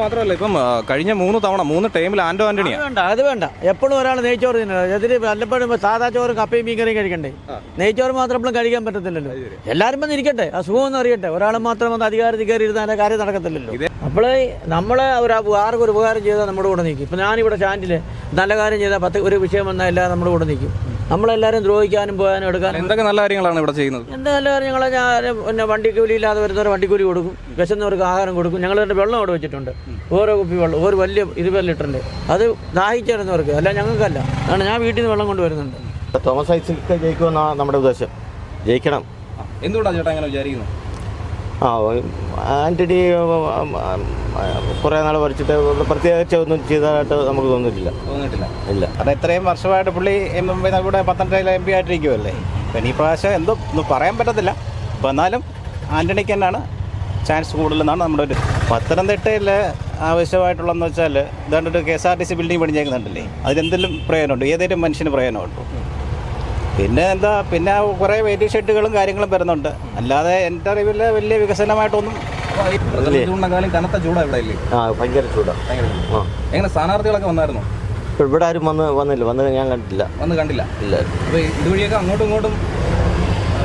മാത്രമല്ല ഇപ്പം കഴിഞ്ഞ മൂന്ന് തവണ മൂന്ന് ടൈമിൽ ആന്റോ അത് ആന്റണിയാ വേണ്ട അത് വേണ്ട. എപ്പോഴും ഒരാൾ നെയ്ച്ചോറ് എതിര് അതിന് വല്ലപ്പോഴും സാധാ ചോറ് കപ്പയും മീൻ കറിയും കഴിക്കണ്ടേ നെയ്ച്ചോറ് മാത്രം എപ്പോഴും കഴിക്കാൻ പറ്റത്തില്ലല്ലോ. എല്ലാവരും വന്ന് ഇരിക്കട്ടെ. അസുഖം ഒന്നും അറിയട്ടെ. ഒരാൾ മാത്രം വന്ന് അധികാരത്തിൽ കയറി ഇരുന്നാൽ കാര്യം നടക്കത്തില്ലല്ലോ. അപ്പോൾ നമ്മളെ ഒരു ആർക്കും ഒരു ഉപകാരം ചെയ്താൽ നമ്മുടെ കൂടെ നിൽക്കും. ഇപ്പം ഞാനിവിടെ സ്റ്റാൻഡിൽ നല്ല കാര്യം ചെയ്താൽ പത്ത് ഒരു വിഷയം വന്നാൽ എല്ലാം നമ്മുടെ കൂടെ നിൽക്കും. നമ്മളെല്ലാവരും ദ്രോഹിക്കാനും പോകാനും എടുക്കാനും എന്തൊക്കെ നല്ല കാര്യങ്ങളാണ് ഇവിടെ ചെയ്യുന്നത്? എന്താ നല്ല കാര്യങ്ങൾ ഞാൻ പിന്നെ വണ്ടിക്കൂലി ഇല്ലാതെ വരുന്നവർ വണ്ടിക്കൂലി കൊടുക്കും. വിശന്നവർക്ക് ആഹാരം കൊടുക്കും. ഞങ്ങൾ തന്നെ വെള്ളം അവിടെ വെച്ചിട്ടുണ്ട്. ഓരോ കുപ്പി വെള്ളം ഓരോ വലിയ ഇരുപത് ലിറ്ററിന്റെ അത് ദാഹിച്ചിരുന്നവർക്ക് അല്ല ഞങ്ങൾക്കല്ല. കാരണം ഞാൻ വീട്ടിൽ നിന്ന് വെള്ളം കൊണ്ടുവരുന്നുണ്ട്. തോമസ് ഐസക്ക് ജയിക്കുമെന്നാണ് നമ്മുടെ ഉദ്ദേശം. ജയിക്കണം. എന്തുകൊണ്ടാണ് ചേട്ടാ അങ്ങനെ വിചാരിക്കുന്നത് ആ ആന്റണി കുറേ നാൾ പഠിച്ചിട്ട് പ്രത്യേകിച്ച് ഒന്നും ചെയ്തതായിട്ട് നമുക്ക് തോന്നിയിട്ടില്ല. തോന്നിയിട്ടില്ല. ഇല്ല. കാരണം ഇത്രയും വർഷമായിട്ട് പുള്ളി എം എം കൂടെ പത്തനംതിട്ടയിലെ എം പി ആയിട്ടിരിക്കുമല്ലേ ഇപ്പം ഈ പ്രാവശ്യം എന്തോ ഒന്നും പറയാൻ പറ്റത്തില്ല. അപ്പോൾ എന്നാലും ആന്റണിക്ക് തന്നെയാണ് ചാൻസ് കൂടുതലെന്നാണ് നമ്മുടെ ഒരു പത്തനംതിട്ടയിൽ ആവശ്യമായിട്ടുള്ളതെന്ന് വെച്ചാൽ ഇതാണ്ടൊരു K S R T C building പണിഞ്ഞേക്കുന്നുണ്ടല്ലേ? അതിലെന്തെങ്കിലും പ്രയോജനമുണ്ട്? ഏതെങ്കിലും മനുഷ്യന് പ്രയോജനമുണ്ടോ? പിന്നെ എന്താ പിന്നെ കുറേ വെയിറ്റിംഗ് ഷെഡുകളും കാര്യങ്ങളും വരുന്നുണ്ട്. അല്ലാതെ എന്റെ അറിവിൽ വലിയ വികസനമായിട്ടൊന്നും ചൂടിനെക്കാളും കനത്ത ചൂടാ ഇവിടെ ഇല്ലേ? ആ ഭയങ്കര ചൂടാണ് ആ. എങ്ങനെ സ്ഥാനാർത്ഥികളൊക്കെ വന്നായിരുന്നു? ഇവിടെ ആരും വന്ന് വന്നില്ല. വന്ന് ഞാൻ കണ്ടില്ല വന്ന് കണ്ടില്ല. ഇല്ല. അപ്പോൾ ഇതുവഴിയൊക്കെ അങ്ങോട്ടും ഇങ്ങോട്ടും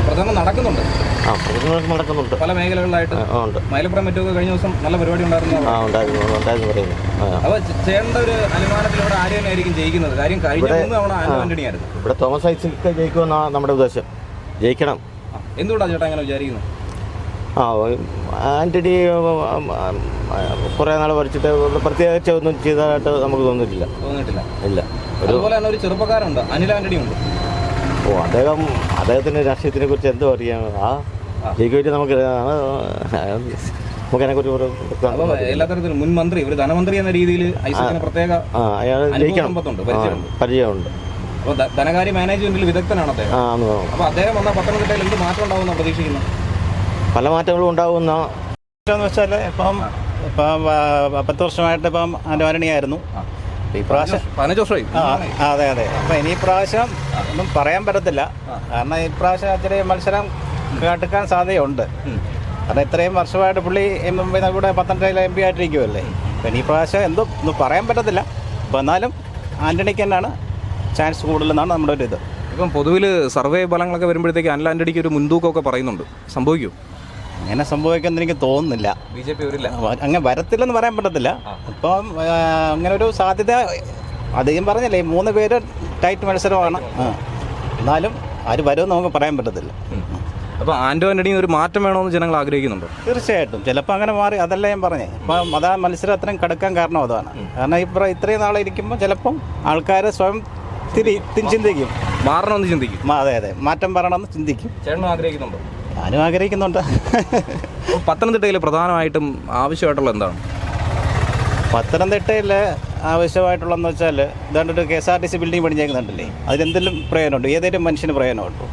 പ്രചരണം നടക്കുന്നുണ്ട്. നടക്കുന്നുണ്ട്. പല മേഖലകളിലായിട്ട് ഉണ്ട്. മൈലപ്പുറം മറ്റുമൊക്കെ കഴിഞ്ഞ ദിവസം നല്ല പരിപാടി ഉണ്ടായിരുന്നു. ആ ഉണ്ടായിരുന്നു ഉണ്ടായിരുന്നു പറയുന്നു. അപ്പോൾ ചേട്ടന്റെ ഒരു അനുമാനത്തിൽ ഇവിടെ ആര് തന്നെയായിരിക്കും ജയിക്കുന്നത്? കാര്യം കഴിഞ്ഞ മൂന്ന് തവണ. ആന്റണിയായിരുന്നു ഇവിടെ തോമസ് ഐസക്ക് ജയിക്കുമെന്നാണ് നമ്മുടെ ഉദ്ദേശം. ജയിക്കണം. എന്തുകൊണ്ടാണ് ചേട്ടാ അങ്ങനെ വിചാരിക്കുന്നത് ആ ആന്റണി കുറേ നാൾ പഠിച്ചിട്ട് പ്രത്യേകിച്ച് ഒന്നും ചെയ്തതായിട്ട് നമുക്ക് തോന്നിയിട്ടില്ല. തോന്നിയിട്ടില്ല. ഇല്ല. അതുപോലെ തന്നെ ഒരു ചെറുപ്പക്കാരുണ്ട് അനിൽ ആന്റണി ഉണ്ട് ഓ അദ്ദേഹം അദ്ദേഹത്തിന്റെ രാഷ്ട്രീയത്തിനെ കുറിച്ച് എന്തോ അറിയാം. ആ ജയിക്കുമായിട്ട് നമുക്ക് നമുക്ക് അതിനെക്കുറിച്ച് ഒരു എല്ലാ തരത്തിലും മുൻ മന്ത്രി ഒരു ധനമന്ത്രി എന്ന രീതിയിൽ പ്രത്യേക പരിചയമുണ്ട്. അപ്പോൾ ധനകാര്യ മാനേജ്മെന്റിൽ വിദഗ്ധനാണ് അദ്ദേഹം. അപ്പോൾ അദ്ദേഹം വന്ന പത്തനംതിട്ടയിൽ എന്ത് മാറ്റം ഉണ്ടാവുമെന്ന് പ്രതീക്ഷിക്കുന്നു പല മാറ്റങ്ങളും ഉണ്ടാവുന്ന എന്ന് വെച്ചാൽ ഇപ്പം ഇപ്പം പത്ത് വർഷമായിട്ട് ഇപ്പം ആന്റണിയായിരുന്നു ഈ പ്രാവശ്യം പതിനഞ്ച് വർഷമായി. അതെ അതെ. അപ്പം ഇനി പ്രാവശ്യം ഒന്നും പറയാൻ പറ്റത്തില്ല. കാരണം ഈ പ്രാവശ്യം ഇച്ചിരി മത്സരം കാട്ടിക്കാൻ സാധ്യതയുണ്ട്. കാരണം ഇത്രയും വർഷമായിട്ട് പുള്ളി എം എം കൂടെ പത്തനംതിട്ടയിലെ എം പി ആയിട്ടിരിക്കുമല്ലേ അപ്പൊ ഇനി പ്രാവശ്യം എന്തോ ഒന്നും പറയാൻ പറ്റത്തില്ല. അപ്പൊ എന്നാലും ആന്റണിക്ക് തന്നെയാണ് ചാൻസ് കൂടുതലെന്നാണ് നമ്മുടെ ഒരു ഇത്. ഇപ്പം പൊതുവിൽ സർവേ ഫലങ്ങളൊക്കെ വരുമ്പോഴത്തേക്ക് അനിൽ ആന്റണിക്ക് ഒരു മുൻതൂക്കമൊക്കെ പറയുന്നുണ്ട്. സംഭവിക്കും അങ്ങനെ സംഭവിക്കുമെന്ന് എനിക്ക് തോന്നുന്നില്ല. ബി ജെ പി വരില്ല അങ്ങനെ വരത്തില്ലെന്ന് പറയാൻ പറ്റത്തില്ല. ഇപ്പം അങ്ങനെ ഒരു സാധ്യത അധികം പറഞ്ഞല്ലേ ഈ മൂന്ന് പേര് ടൈറ്റ് മത്സരമാണ്. എന്നാലും ആര് വരുമെന്ന് നമുക്ക് പറയാൻ പറ്റത്തില്ല. അപ്പോൾ ആന്റണി ഒരു മാറ്റം വേണമെന്ന് ജനങ്ങൾ ആഗ്രഹിക്കുന്നുണ്ടോ? തീർച്ചയായിട്ടും. ചിലപ്പോൾ അങ്ങനെ മാറി അതല്ല ഞാൻ പറഞ്ഞേ. ഇപ്പം അതാ മത്സരം അത്രയും കടക്കാൻ കാരണം അതാണ്. കാരണം ഇപ്പം ഇത്രയും നാളെ ഇരിക്കുമ്പോൾ ചിലപ്പം ആൾക്കാരെ സ്വയം തിരി ചിന്തിക്കും. മാറണമെന്ന് ചിന്തിക്കും. അതെ അതെ. മാറ്റം പറയണമെന്ന് ചിന്തിക്കും. ചേട്ടനും ആഗ്രഹിക്കുന്നുണ്ടോ? ഞാനും ആഗ്രഹിക്കുന്നുണ്ട്. പത്തനംതിട്ടയിൽ പ്രധാനമായിട്ടും ആവശ്യമായിട്ടുള്ള എന്താണ്? പത്തനംതിട്ടയിൽ ആവശ്യമായിട്ടുള്ളതെന്ന് വെച്ചാൽ ഇതാണ്ടൊരു K S R T C building പണിഞ്ഞേക്കുന്നുണ്ടല്ലേ? അതിലെന്തെങ്കിലും പ്രയോജനമുണ്ട്? ഏതെങ്കിലും മനുഷ്യന് പ്രയോജനമുണ്ടോ?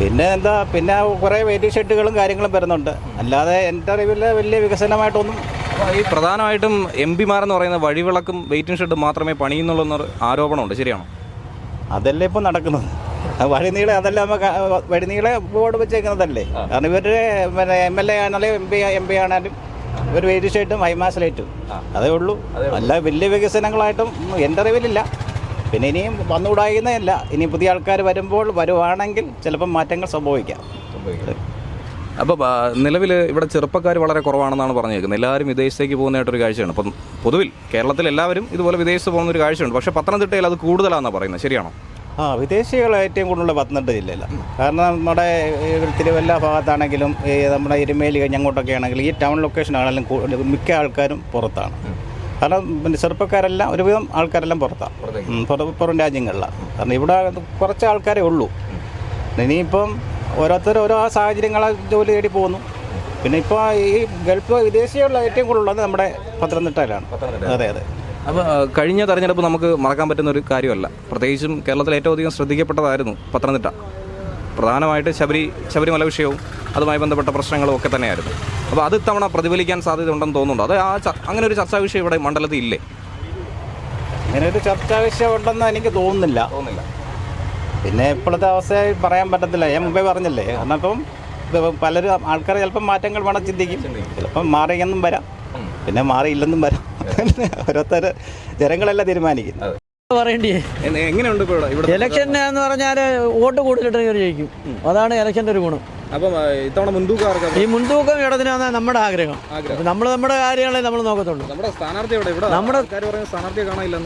പിന്നെ എന്താ പിന്നെ കുറേ വെയിറ്റിംഗ് ഷെഡുകളും കാര്യങ്ങളും വരുന്നുണ്ട്. അല്ലാതെ എന്റെ അറിവിൽ വലിയ വികസനമായിട്ടൊന്നും ഈ പ്രധാനമായിട്ടും എം പിമാരെന്ന് പറയുന്ന വഴിവിളക്കും വെയിറ്റിംഗ് ഷെഡും മാത്രമേ പണിയുന്നുള്ളൂ എന്നൊരു ആരോപണമുണ്ട്. ശരിയാണോ? അതല്ലേ ഇപ്പം നടക്കുന്നത്. വഴിനീളെ അതല്ല നമുക്ക് വഴിനീളെ ബോർഡ് വെച്ചേക്കുന്നതല്ലേ? കാരണം ഇവരുടെ പിന്നെ എം എൽ എ ആണെങ്കിലും എം പി എം പി ആണെങ്കിലും ഒരു ഷെഡും ഹൈമാസ് ലൈറ്റും അതേ ഉള്ളൂ. അല്ല വലിയ വികസനങ്ങളായിട്ടും എന്റെ അറിവിലില്ല. പിന്നെ ഇനിയും വന്നുകൂടായിരുന്നതല്ല ഇനി പുതിയ ആൾക്കാർ വരുമ്പോൾ വരുവാണെങ്കിൽ ചിലപ്പം മാറ്റങ്ങൾ സംഭവിക്കാം. അപ്പോൾ നിലവിൽ ഇവിടെ ചെറുപ്പക്കാർ വളരെ കുറവാണെന്നാണ് പറഞ്ഞേക്കുന്നത്. എല്ലാവരും വിദേശത്തേക്ക് പോകുന്നതായിട്ടൊരു കാഴ്ചയാണ്. അപ്പം പൊതുവിൽ കേരളത്തിൽ എല്ലാവരും ഇതുപോലെ വിദേശത്ത് പോകുന്ന ഒരു കാഴ്ചയുണ്ട്. പക്ഷേ പത്തനംതിട്ടയിൽ അത് കൂടുതലാണെന്നാണ് പറയുന്നത്. ശരിയാണോ? ആ വിദേശികൾ ഏറ്റവും കൂടുതൽ പത്തനംതിട്ട ജില്ലയിലാണ് കാരണം നമ്മുടെ തിരുവല്ല ഭാഗത്താണെങ്കിലും ഈ നമ്മുടെ എരുമേലി കഴിഞ്ഞ് അങ്ങോട്ടൊക്കെ ആണെങ്കിലും ഈ ടൗൺ ലൊക്കേഷൻ ആണെങ്കിലും മിക്ക ആൾക്കാരും പുറത്താണ്. കാരണം പിന്നെ ചെറുപ്പക്കാരെല്ലാം ഒരുവിധം ആൾക്കാരെല്ലാം പുറത്താണ് പുറം രാജ്യങ്ങളിലാണ് കാരണം ഇവിടെ കുറച്ച് ആൾക്കാരേ ഉള്ളൂ. ഇനിയിപ്പം ഓരോരുത്തർ ഓരോ സാഹചര്യങ്ങളെ ജോലി തേടി പോകുന്നു. പിന്നെ ഇപ്പോൾ ഈ ഗൾഫ് വിദേശികളിൽ ഏറ്റവും കൂടുതലുള്ളത് നമ്മുടെ പത്തനംതിട്ടയിലാണ്. അതെ അതെ. അപ്പോൾ കഴിഞ്ഞ തെരഞ്ഞെടുപ്പ് നമുക്ക് മറക്കാൻ പറ്റുന്ന ഒരു കാര്യമല്ല. പ്രത്യേകിച്ചും കേരളത്തിൽ ഏറ്റവും അധികം ശ്രദ്ധിക്കപ്പെട്ടതായിരുന്നു പത്തനംതിട്ട. പ്രധാനമായിട്ട് ശബരി ശബരിമല വിഷയവും അതുമായി ബന്ധപ്പെട്ട പ്രശ്നങ്ങളും ഒക്കെ തന്നെയായിരുന്നു. അപ്പോൾ അത് ഇത്തവണ പ്രതിഫലിക്കാൻ സാധ്യത ഉണ്ടെന്ന് തോന്നുന്നുണ്ടോ. അത് ആ അങ്ങനെ ഒരു ചർച്ചാ വിഷയം ഇവിടെ മണ്ഡലത്തിൽ ഇല്ലേ? അങ്ങനെ ഒരു ചർച്ചാ വിഷയം ഉണ്ടെന്ന് എനിക്ക് തോന്നുന്നില്ല. തോന്നുന്നില്ല. പിന്നെ ഇപ്പോഴത്തെ അവസ്ഥയായി പറയാൻ പറ്റത്തില്ല. ഞാൻ മുമ്പേ പറഞ്ഞില്ലേ? കാരണം ഇപ്പം പലരും ആൾക്കാർ ചിലപ്പം മാറ്റങ്ങൾ വേണം ചിന്തിക്കും. ചിലപ്പം മാറിയെന്നും വരാം. പിന്നെ മാറിയില്ലെന്നും വരാം. ഓരോരുത്തർ ജനങ്ങളെല്ലാം തീരുമാനിക്കുന്നത്. പറയണ്ടേ എങ്ങനെയുണ്ട് ഇലക്ഷൻ എന്ന് പറഞ്ഞാൽ വോട്ട് കൂടുതലിട്ട് കയറി ജയിക്കും അതാണ് ഇലക്ഷന്റെ ഒരു ഗുണം. അപ്പം ഇത്തവണ മുൻതൂക്കാർക്ക് ഈ മുൻതൂക്കം ഇടതിനാണ് നമ്മുടെ ആഗ്രഹം. നമ്മൾ നമ്മുടെ കാര്യങ്ങളെ നമ്മൾ നോക്കത്തുള്ളൂ. നമ്മുടെ സ്ഥാനാർത്ഥി നമ്മുടെ-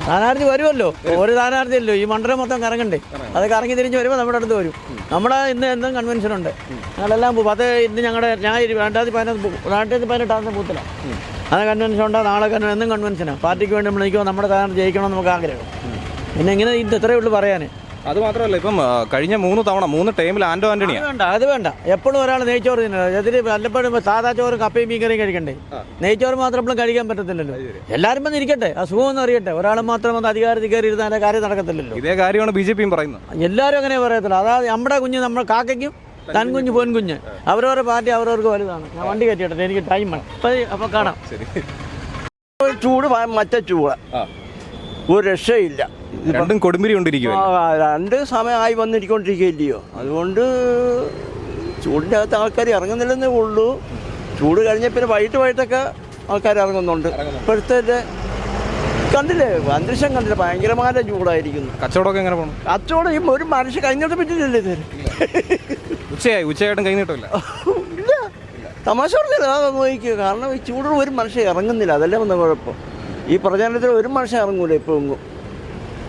സ്ഥാനാർത്ഥി വരുമല്ലോ. ഒരു സ്ഥാനാർത്ഥി അല്ലോ ഈ മണ്ഡലം മൊത്തം കറങ്ങണ്ടേ? അത് കറങ്ങി തിരിഞ്ഞ് വരുമ്പോൾ നമ്മുടെ അടുത്ത് വരും. നമ്മുടെ ഇന്ന് എന്തും കൺവെൻഷൻ ഉണ്ട്. ഞങ്ങളെല്ലാം പോകും അത് ഇന്ന് ഞങ്ങളുടെ ഞാൻ രണ്ടാമത്തെ രണ്ടായിരത്തി പതിനൊന്ന് രണ്ടായിരത്തി പതിനെട്ടാമത്തെ ബൂത്തിലാണ് അത് കൺവെൻഷൻ ഉണ്ടോ നാളെ കൺവെൻ എന്നും കൺവെൻഷനാണ് പാർട്ടിക്ക് വേണ്ടി നമ്മൾ നിൽക്കുമ്പോൾ നമ്മുടെ സ്ഥാനം ജയിക്കണം നമുക്ക് ആഗ്രഹം. പിന്നെ ഇങ്ങനെ ഇത് ഇത്രയേ ഉള്ളൂ പറയാൻ അത് മാത്രമല്ല ഇപ്പം കഴിഞ്ഞ മൂന്ന് തവണ മൂന്ന് ടൈമിൽ ആന്റോ ആന്റണിയാ? വേണ്ട അത് വേണ്ട. എപ്പോഴും ഒരാൾ നെയ്ച്ചോറ് തിന്നത് അതിന് വല്ലപ്പോഴും സാധാ ചോറ് കപ്പയും മീൻകറിയും കഴിക്കണ്ടേ? നെയ്ച്ചോറ് മാത്രം എപ്പോഴും കഴിക്കാൻ പറ്റത്തില്ലല്ലോ. എല്ലാവരും വന്ന് ഇരിക്കട്ടെ. അസുഖം ഒന്ന് അറിയട്ടെ. ഒരാൾ മാത്രം വന്ന് അധികാരത്തിൽ കയറി ഇരുന്നാൽ കാര്യം നടക്കത്തില്ലല്ലോ. ഇതേ കാര്യമാണ് ബി ജെ പിയും പറയുന്നത്. എല്ലാവരും അങ്ങനെ പറയത്തില്ല. അതായത് നമ്മുടെ കുഞ്ഞ് നമ്മുടെ കാക്കയ്ക്കും തൻ പൊൻകുഞ്ഞ്. പൊൻ കുഞ്ഞ് അവരവരുടെ പാർട്ടി അവരവർക്ക് വലുതാണ്. ഞാൻ വണ്ടി കയറ്റിയിട്ടെ എനിക്ക് ടൈം വേണം. അപ്പോൾ അപ്പോൾ കാണാം. ചൂട് മറ്റേ ചൂട്. ഒരു രക്ഷയില്ല. രണ്ടും കൊടുമ്പിരി കൊണ്ടിരിക്കും രണ്ട് സമയമായി വന്നിരിക്കൊണ്ടിരിക്കുകയില്ലയോ. അതുകൊണ്ട് ചൂടിന്റെ അകത്ത് ആൾക്കാർ ഇറങ്ങുന്നില്ലെന്നേ ഉള്ളൂ. ചൂട് കഴിഞ്ഞ പിന്നെ വൈകിട്ട് വൈകിട്ടൊക്കെ ആൾക്കാർ ഇറങ്ങുന്നുണ്ട്. ഇപ്പോഴത്തെ കണ്ടില്ലേ? അന്തരീക്ഷം കണ്ടില്ല? ഭയങ്കരമായ ചൂടായിരിക്കുന്നു. കച്ചവടമൊക്കെ എങ്ങനെ പോകണം കച്ചവടം ഒരു മനുഷ്യ കഴിഞ്ഞിട്ട് പറ്റില്ലല്ലേ ഇത് ഉച്ചയായി. ഉച്ചയായിട്ടും കഴിഞ്ഞിട്ടില്ല ഇല്ല. തമാശ പറഞ്ഞില്ല. കാരണം ഈ ചൂട് ഒരു മനുഷ്യൻ ഇറങ്ങുന്നില്ല. അതല്ലേ വന്ന കുഴപ്പം. ഈ പ്രചാരണത്തിൽ ഒരു മനുഷ്യൻ ഇറങ്ങൂല ഇപ്പോൾ എങ്ങും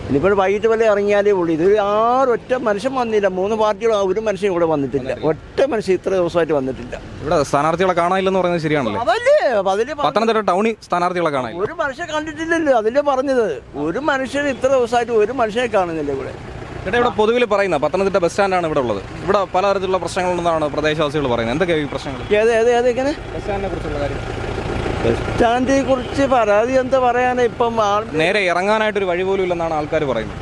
ഇനിയിപ്പോൾ വൈകിട്ട് വല്ല ഇറങ്ങിയാലേ ഉള്ളൂ. ഇത് ആരും ഒറ്റ മനുഷ്യൻ വന്നില്ല. മൂന്ന് പാർട്ടികളും ഒരു മനുഷ്യൻ ഇവിടെ വന്നിട്ടില്ല. ഒറ്റ മനുഷ്യൻ ഇത്ര ദിവസമായിട്ട് വന്നിട്ടില്ല. ഇവിടെ സ്ഥാനാർത്ഥികളെ കാണാനില്ലെന്ന് പറയുന്നത് ശരിയാണല്ലോ? അതല്ലേ. പറഞ്ഞ- പത്തനംതിട്ട ടൗണിൽ സ്ഥാനാർത്ഥികളെ കാണാൻ ഒരു മനുഷ്യൻ കണ്ടിട്ടില്ലല്ലോ. അതിലേ പറഞ്ഞത്. ഒരു മനുഷ്യൻ ഇത്ര ദിവസമായിട്ട് ഒരു മനുഷ്യനെ കാണുന്നില്ല ഇവിടെ. ചേട്ടാ ഇവിടെ പൊതുവിൽ പറയുന്ന പത്തനംതിട്ട ബസ് സ്റ്റാൻഡാണ് ഇവിടെ ഉള്ളത്. ഇവിടെ പലതരത്തിലുള്ള പ്രശ്നങ്ങളുണ്ടെന്നാണ് പ്രദേശവാസികൾ പറയുന്നത്. എന്തൊക്കെയാണ് ഈ പ്രശ്നങ്ങൾ? ഏത് ഏത് ഏത് ഇങ്ങനെ? ബസ് സ്റ്റാൻഡിനെ കുറിച്ചുള്ള കാര്യം. ബസ് സ്റ്റാൻഡിനെ കുറിച്ച് പരാതി എന്താ പറയാനാ? ഇപ്പം നേരെ ഇറങ്ങാനായിട്ട് ഒരു വഴി പോലും ഇല്ലെന്നാണ് ആൾക്കാർ പറയുന്നത്.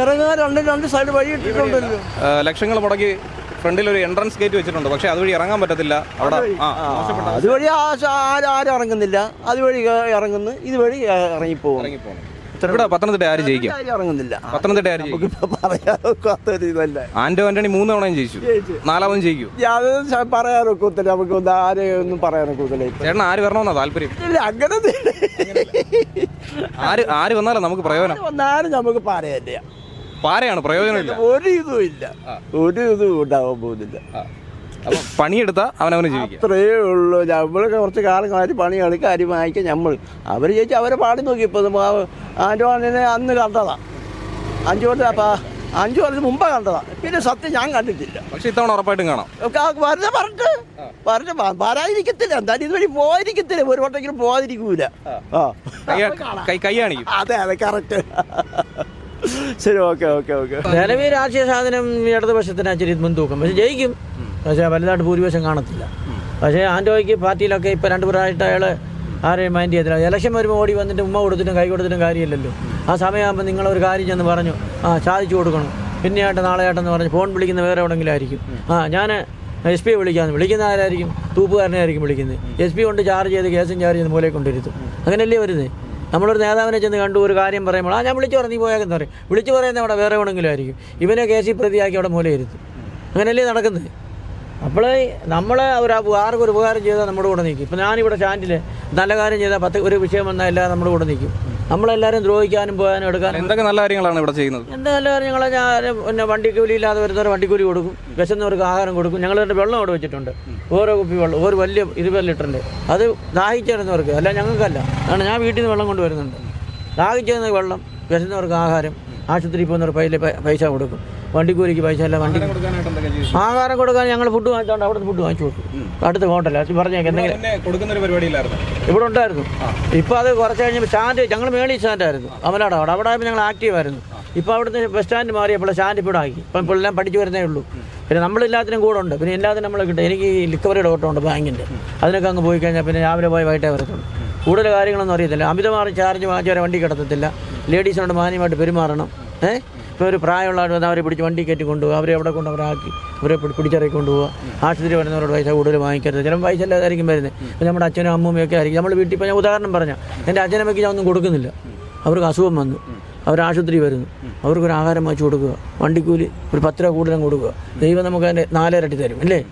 ഇറങ്ങാൻ രണ്ട് രണ്ട് സൈഡ് വഴി ഇട്ടിട്ടുണ്ടല്ലോ. ലക്ഷങ്ങൾ മുടക്കി ഫ്രണ്ടിൽ ഒരു എൻട്രൻസ് ഗേറ്റ് വെച്ചിട്ടുണ്ട്. പക്ഷെ അതുവഴി ഇറങ്ങാൻ പറ്റത്തില്ല. അവിടെ അതുവഴി ആരും ഇറങ്ങുന്നില്ല. അതുവഴി ഇറങ്ങുന്നു. ഇതുവഴി ഇറങ്ങിപ്പോകും ഇറങ്ങിപ്പോണം ഇവിടെ പത്തനംതിട്ട ആര് ജയിക്കും? ഇറങ്ങുന്നില്ല. പത്തനംതിട്ട ആര് ജയിക്കും? നമുക്കിപ്പോ പറയാനൊക്കാത്തൊരു ഇതല്ല. ആന്റോ ആന്റണി മൂന്ന് തവണയും ജയിച്ചു. ജയിച്ചു. നാലാമതും ജയിക്കും. അത് പറയാനൊക്കത്തില്ല നമുക്ക് ഒന്ന് ആരെയും ഒന്നും പറയാനൊക്കത്തില്ല ഇപ്പൊ. ചേട്ടൻ ആര് വരണമെന്നാ താല്പര്യം? ഇല്ല അങ്ങനെ ആര് ആര് വന്നാലും നമുക്ക് പ്രയോജനം. ഒന്നാരും നമുക്ക് പറയാനില്ല പാരയാണ് പ്രയോജനമില്ല. ഒരു ഇതും ഇല്ല. ഒരു ഇതും ഉണ്ടാവാൻ പോകുന്നില്ല. അപ്പൊ പണിയെടുത്താൽ അവനവന് അത്രേ അത്രയേ ഉള്ളൂ. നമ്മളൊക്കെ കുറച്ച് കാലം കാര്യം പണി കാലങ്ങളായിട്ട് പണിയാണ് വാങ്ങിക്കുക നമ്മൾ അവർ ചോദിച്ചാൽ അവരെ പാടി നോക്കിയപ്പോൾ ആന്റെ അണ്ണനെ അന്ന് കണ്ടതാ. അഞ്ചു വർഷം അപ്പം അഞ്ചു വർഷം മുമ്പ് കണ്ടതാ. പിന്നെ സത്യം ഞാൻ കണ്ടിട്ടില്ല. പക്ഷെ ഇത്തവണ ഉറപ്പായിട്ടും കാണാം. വരുന്ന പറഞ്ഞിട്ട്. പറഞ്ഞ വരാതിരിക്കത്തില്ല. എന്തായാലും ഇതുവഴി പോകാതിരിക്കത്തില്ല ഒരു വട്ടെങ്കിലും പോകാതിരിക്കൂല ആ. കൈ കൈ കൈ കാണിക്കും. അതെ അതെ കറക്റ്റ്. ശരി ഓക്കെ ഓക്കെ ഓക്കെ. നിലവിൽ രാഷ്ട്രീയ സാധനം ഇടതുപക്ഷത്തിന് അച്ചിരി മുൻതൂക്കം. പക്ഷെ ജയിക്കും. പക്ഷേ വലുതായിട്ട് ഭൂരിപക്ഷം കാണത്തില്ല. പക്ഷേ ആന്റോയ്ക്ക് പാർട്ടിയിലൊക്കെ ഇപ്പോൾ രണ്ട് പ്രാവശ്യമായിട്ട് അയാൾ ആരെയും മൈൻഡ് ചെയ്തില്ല ഇലക്ഷൻ വരുമ്പോൾ ഓടി വന്നിട്ട് ഉമ്മ കൊടുത്തിട്ടും കൈ കൊടുത്തിട്ടും കാര്യമില്ലല്ലോ. ആ സമയമാകുമ്പോൾ നിങ്ങളൊരു കാര്യം ചെന്ന് പറഞ്ഞു ആ സാധിച്ചു കൊടുക്കണം. പിന്നെയായിട്ട് നാളെയായിട്ടെന്ന് പറഞ്ഞ് ഫോൺ വിളിക്കുന്ന വേറെ എവിടെയെങ്കിലും ആയിരിക്കും. ആ ഞാൻ എസ് പി വിളിക്കാമെന്ന് വിളിക്കുന്ന. ആരായിരിക്കും? തൂപ്പുകാരനെ ആയിരിക്കും വിളിക്കുന്നത്. എസ് പി കൊണ്ട് ചാർജ് ചെയ്ത് കേസും ചാർജ് ചെയ്ത് മൂലയെ കൊണ്ടിരുത്തും അങ്ങനെയല്ലേ വരുന്നത് നമ്മളൊരു നേതാവിനെ ചെന്ന് കണ്ടു ഒരു കാര്യം പറയുമ്പോൾ ആ ഞാൻ വിളിച്ചു പറഞ്ഞു നീ പോയാക്കെന്ന് പറയും. വിളിച്ചു പറയുന്ന അവിടെ വേറെ എവിടെയെങ്കിലും ആയിരിക്കും. ഇവനെ കേസിൽ പ്രതിയാക്കി അവിടെ മൂലയിരുത്തും. അങ്ങനെയല്ലേ നടക്കുന്നത്? അപ്പോൾ നമ്മൾ ഒരു ആർക്കും ഒരു ഉപകാരം ചെയ്താൽ നമ്മുടെ കൂടെ നിൽക്കും ഇപ്പം ഞാനിവിടെ ചാൻഡിൽ നല്ല കാര്യം ചെയ്താൽ പത്ത് ഒരു വിഷയം വന്നാൽ എല്ലാവരും നമ്മുടെ കൂടെ നിൽക്കും നമ്മളെല്ലാവരും ദ്രോഹിക്കാനും പോകാനും എടുക്കാനും എന്തൊക്കെ നല്ല കാര്യങ്ങളാണ് ഇവിടെ ചെയ്യുന്നത്? എന്താ നല്ല കാര്യം ഞങ്ങൾ ഞാൻ പിന്നെ വണ്ടിക്കൂലി ഇല്ലാതെ വരുന്നവർ വണ്ടിക്കൂലി കൊടുക്കും. വിശന്നവർക്ക് ആഹാരം കൊടുക്കും. ഞങ്ങൾ രണ്ട് വെള്ളം അവിടെ വെച്ചിട്ടുണ്ട്. ഓരോ കുപ്പി വെള്ളം ഒരു വലിയ ഇരുപത് ലിറ്ററിന്റെ അത് ദാഹിച്ചിരുന്നവർക്ക് അല്ല ഞങ്ങൾക്കല്ല. കാരണം ഞാൻ വീട്ടിൽ നിന്ന് വെള്ളം കൊണ്ടുവരുന്നുണ്ട്. ദാഹിച്ചിരുന്ന വെള്ളം വിശന്നവർക്ക് ആഹാരം ആശുപത്രിയിൽ പോകുന്നവർ പൈസ പൈസ കൊടുക്കും. വണ്ടിക്കൂലിക്ക് പൈസ അല്ല വണ്ടി ആഹാരം കൊടുക്കാൻ ഞങ്ങൾ ഫുഡ് വാങ്ങിച്ചോണ്ട് അവിടെ ഫുഡ് വാങ്ങിച്ചു കൊടുക്കും. അടുത്ത ഹോട്ടൽ അത് പറഞ്ഞേക്ക് എന്തെങ്കിലും ഇവിടെ ഉണ്ടായിരുന്നു. ഇപ്പോൾ അത് കുറച്ച് കഴിഞ്ഞപ്പോൾ സ്റ്റാൻഡ് ഞങ്ങൾ മേളി സ്റ്റാൻഡായിരുന്നു അവനാട് അവിടെ. അവിടെ ആയപ്പോൾ ഞങ്ങൾ ആക്റ്റീവായിരുന്നു ഇപ്പോൾ അവിടുന്ന് ബസ് സ്റ്റാൻഡ് മാറിയപ്പോൾ സ്റ്റാൻഡ് ഇപ്പോൾ ആക്കി. ഇപ്പം ഇപ്പോൾ എല്ലാം പഠിച്ചു വരുന്നേ ഉള്ളൂ. പിന്നെ നമ്മളെല്ലാത്തിനും കൂടെ ഉണ്ട്. പിന്നെ എല്ലാത്തിനും നമ്മൾ കിട്ടും. എനിക്ക് ലിക്കവറിയുടെ ഓട്ടം ഉണ്ട് ബാങ്കിന്റെ അതിനൊക്കെ അങ്ങ് പോയി കഴിഞ്ഞാൽ പിന്നെ രാവിലെ പോയി വൈകിട്ടേ വരത്തുള്ളൂ. കൂടുതൽ കാര്യങ്ങളൊന്നും അറിയത്തില്ല. അമിതമായി ചാർജ് വാങ്ങിച്ച് വരെ വണ്ടി കിടത്തത്തില്ല ലേഡീസിനോട് മാന്യമായിട്ട് പെരുമാറണം. ഏഹ് ഇപ്പോൾ ഒരു പ്രായമുള്ളവർ വന്ന് അവരെ പിടിച്ച് വണ്ടി കയറ്റി കൊണ്ടുപോകുക അവരെ എവിടെ കൊണ്ട് അവരാക്കി അവരെ പിടി- പിടിച്ചിറക്കി കൊണ്ടുപോകുക ആശുപത്രി വരുന്നവരോട് പൈസ കൂടുതൽ വാങ്ങിക്കരുത്. ചിലപ്പോൾ പൈസ ഇല്ലാതായിരിക്കും വരുന്നത്. ഇപ്പോൾ നമ്മുടെ അച്ഛനും അമ്മൂമ്മയൊക്കെ ആയിരിക്കും. നമ്മൾ വീട്ടിൽ ഇപ്പോൾ ഞാൻ ഉദാഹരണം പറഞ്ഞാൽ എന്റെ അച്ഛനമ്മയ്ക്ക് ഞാൻ ഒന്നും കൊടുക്കുന്നില്ല. അവർക്ക് അസുഖം വന്നു. അവർ ആശുപത്രി വരുന്നു. അവർക്കൊരു ആഹാരം വാങ്ങിച്ചു കൊടുക്കുക. വണ്ടിക്കൂലി ഒരു പത്ത് രൂപ കൂടുതലും കൊടുക്കുക. ദൈവം നമുക്ക് അതിന്റെ നാലേരട്ടി തരും. അല്ലേ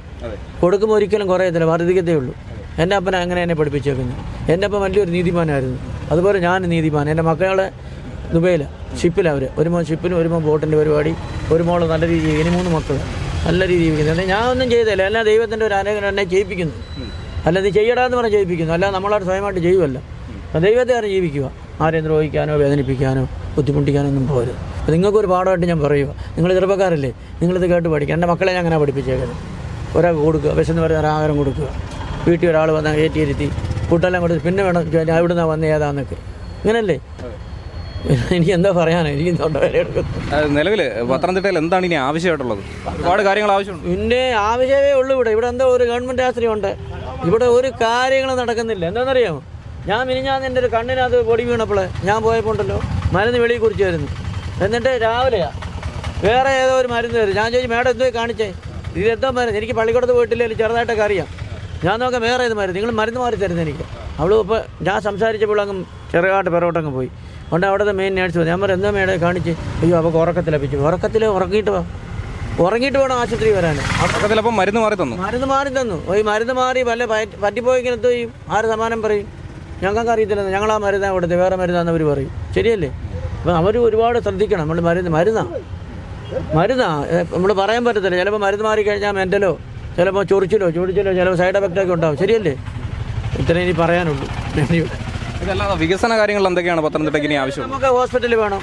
കൊടുക്കുമ്പോൾ ഒരിക്കലും കുറയത്തില്ല. വർദ്ധിക്കത്തേ ഉള്ളൂ. എന്റെ അപ്പനെ അങ്ങനെ എന്നെ പഠിപ്പിച്ചേക്കുന്നത് എന്റെ അപ്പൻ വലിയൊരു നീതിമാനായിരുന്നു. അതുപോലെ ഞാൻ നീതിമാൻ. എന്റെ മക്കളെ ദുബൈയിൽ ഷിപ്പിലാണ് അവർ ഒരു മോൻ ഷിപ്പിനും ഒരു മോൻ ബോട്ടിന്റെ പരിപാടി ഒരു മോൾ നല്ല രീതിയിൽ ഇനി മൂന്ന് മക്കൾ നല്ല രീതിയിൽ ജീവിക്കുന്നത് ഞാൻ ഒന്നും ചെയ്തില്ല. എല്ലാം ദൈവത്തിന്റെ ഒരു അനുഗ്രഹം എന്നെ ചെയ്യിപ്പിക്കുന്നു. അല്ല നീ ചെയ്യടാന്ന് പറഞ്ഞ് ചെയ്യിപ്പിക്കുന്നു. അല്ല നമ്മളവിടെ സ്വയമായിട്ട് ചെയ്യുമല്ല ദൈവത്തെ അറിഞ്ഞ് ജീവിക്കുക. ആരെയും ദ്രോഹിക്കാനോ വേദനിപ്പിക്കാനോ ബുദ്ധിമുട്ടിക്കാനോ ഒന്നും പോരുത് അപ്പോൾ നിങ്ങൾക്കൊരു പാഠമായിട്ട് ഞാൻ പറയുക. നിങ്ങൾ ചെറുപ്പക്കാരല്ലേ? നിങ്ങളിത് കേട്ട് പഠിക്കുക. എന്റെ മക്കളെ ഞാൻ അങ്ങനെ പഠിപ്പിച്ചേക്കുന്നത് ഒരാൾക്ക് കൊടുക്കുക. വിശന്ന് പറയുന്ന ആഹാരം കൊടുക്കുക. വീട്ടിൽ ഒരാൾ വന്ന് കയറ്റിയിരുത്തി ഫുഡെല്ലാം കൊടുത്ത് പിന്നെ വേണം ചോദിച്ചാൽ നിന്നാണ് വന്ന ഏതാന്നൊക്കെ. ഇങ്ങനല്ലേ? എനിക്ക് എന്താ പറയാനോ എനിക്ക് നിലവിൽ പത്തനംതിട്ടയിൽ എന്താണ് ഇനി ആവശ്യമായിട്ടുള്ളത്? ഒരുപാട് കാര്യങ്ങൾ ആവശ്യമുണ്ട്. പിന്നെ ആവശ്യമേ ഉള്ളൂ ഇവിടെ. ഇവിടെ എന്തോ ഒരു ഗവൺമെന്റ് ആശ്രയമുണ്ട് ഇവിടെ ഒരു കാര്യങ്ങളും നടക്കുന്നില്ല. എന്താണെന്നറിയാമോ? ഞാൻ മിനിഞ്ഞാന്ന് എന്റെ ഒരു കണ്ണിനകത്ത് പൊടി വീണപ്പോൾ ഞാൻ പോയപ്പോൾ ഉണ്ടല്ലോ മരുന്ന് വെളിയിൽ കുറിച്ചായിരുന്നു. എന്നിട്ട് രാവിലെയാ വേറെ ഏതോ ഒരു മരുന്ന് വരും ഞാൻ ചോദിച്ചു മേഡം എന്തോ കാണിച്ചേ? ഇത് എന്തോ മരുന്ന്. എനിക്ക് പള്ളിക്കൂടത്ത് പോയിട്ടില്ലെങ്കിൽ ചെറുതായിട്ടൊക്കെ അറിയാം. ഞാൻ നോക്കാം വേറെ ഏത് മരുന്ന് നിങ്ങൾ മരുന്ന് മാറി തരുന്നത് എനിക്ക്. അവൾ ഇപ്പോൾ ഞാൻ സംസാരിച്ചപ്പോൾ അങ്ങ് ചെറുതായിട്ട് പിറകോട്ടങ്ങ് പോയി. അതുകൊണ്ട് അവിടുത്തെ മെയിൻ നേഴ്സ് വന്നു. ഞാൻ പറഞ്ഞു എന്താ മേഡം കാണിച്ച്? അയ്യോ അപ്പോൾ ഉറക്കത്തിലപ്പിച്ചു ഉറക്കത്തിൽ ഉറങ്ങിയിട്ട് വാ. ഉറങ്ങിയിട്ട് വേണം ആശുപത്രി വരാൻ തുടക്കത്തിലപ്പം മരുന്ന് മാറി തന്നു. മരുന്ന് മാറി തന്നു. ഈ മരുന്ന് മാറി വല്ല പറ്റി- പറ്റിപ്പോയെങ്കിൽ എന്ത് ചെയ്യും. ആര് സമാനം പറയും? ഞങ്ങൾക്ക് അറിയത്തില്ല ഞങ്ങൾ ആ മരുന്നാണ് കൊടുത്തത് വേറെ മരുന്നാന്ന് അവർ പറയും. ശരിയല്ലേ? അപ്പം അവർ ഒരുപാട് ശ്രദ്ധിക്കണം. നമ്മൾ മരുന്ന് മരുന്നാ. മരുന്നാ. നമ്മൾ പറയാൻ പറ്റത്തില്ല. ചിലപ്പോൾ മരുന്ന് മാറി കഴിഞ്ഞാൽ മെന്റലോ ചിലപ്പോൾ ചൊറിച്ചിലോ ചൊറിച്ചിലോ ചിലപ്പോൾ സൈഡ് എഫക്റ്റ് ഒക്കെ ഉണ്ടാവും. ശരിയല്ലേ? ഇത്രയും ഇനി പറയാനുള്ളൂ. ഇതല്ലാതെ വികസന കാര്യങ്ങൾ എന്തൊക്കെയാണ് പത്തനംതിട്ടയ്ക്ക് ഇനി ആവശ്യം? നമുക്ക് ഹോസ്പിറ്റൽ വേണം.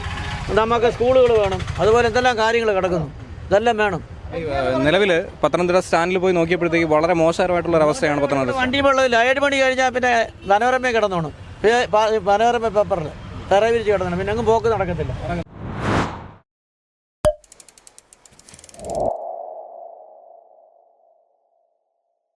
നമുക്ക് സ്കൂളുകൾ വേണം. അതുപോലെ എന്തെല്ലാം കാര്യങ്ങൾ കിടക്കുന്നു? ഇതെല്ലാം വേണം. നിലവിൽ പത്തനംതിട്ട സ്റ്റാൻഡിൽ പോയി നോക്കിയപ്പോഴത്തേക്ക് വളരെ മോശമായിട്ടുള്ള ഒരു അവസ്ഥയാണ് പത്തനംതിട്ട വണ്ടി വെള്ളമില്ല. ഏഴ് മണി കഴിഞ്ഞാൽ പിന്നെ മനോരമ കിടന്നോണം. മനോരമ പേപ്പറിൽ തറ വിരിച്ച് കിടന്നോണം. പിന്നെ അങ്ങ് പോക്ക് നടക്കത്തില്ല.